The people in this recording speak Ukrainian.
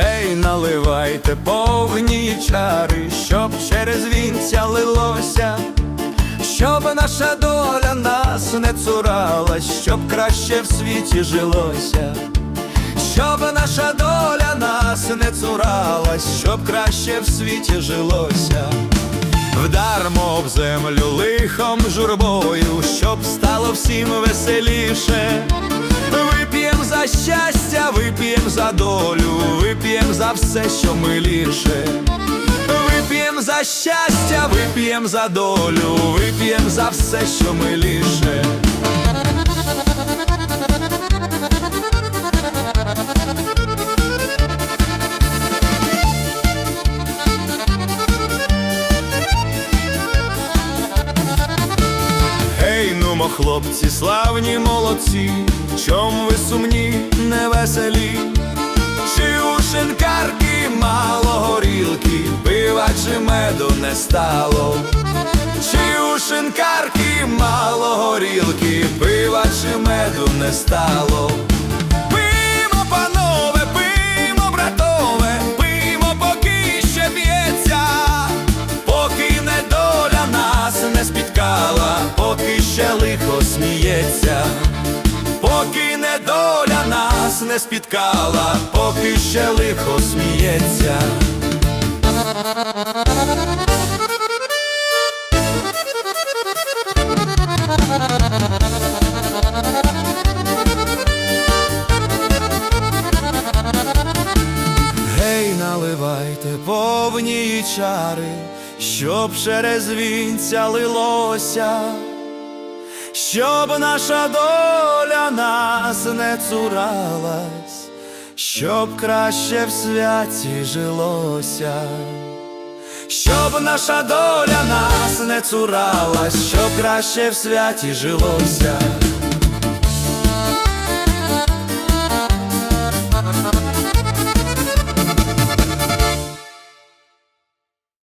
Гей, наливайте повні чари, щоб через вінця лилося, щоб наша доля нас не цуралась, щоб краще в світі жилося, щоб наша доля нас не цуралась, щоб краще в світі жилося. Вдармо об землю лихом журбою, щоб стало всім веселіше. Вип'єм за за долю, вип'єм за все, що миліше. Вип'єм за щастя, вип'єм за долю, вип'єм за все, що миліше. Хлопці, славні молодці, чом ви сумні, невеселі, чи у шинкарки мало горілки, пива чи меду не стало, чи у шинкарки мало горілки, пива чи меду не стало. Спіткала, поки ще лихо сміється. Гей, наливайте повні чари, щоб через вінця лилося, щоб наша доля нас не цуралась, щоб краще в святі жилося, щоб наша доля нас не цуралась, щоб краще в святі жилося.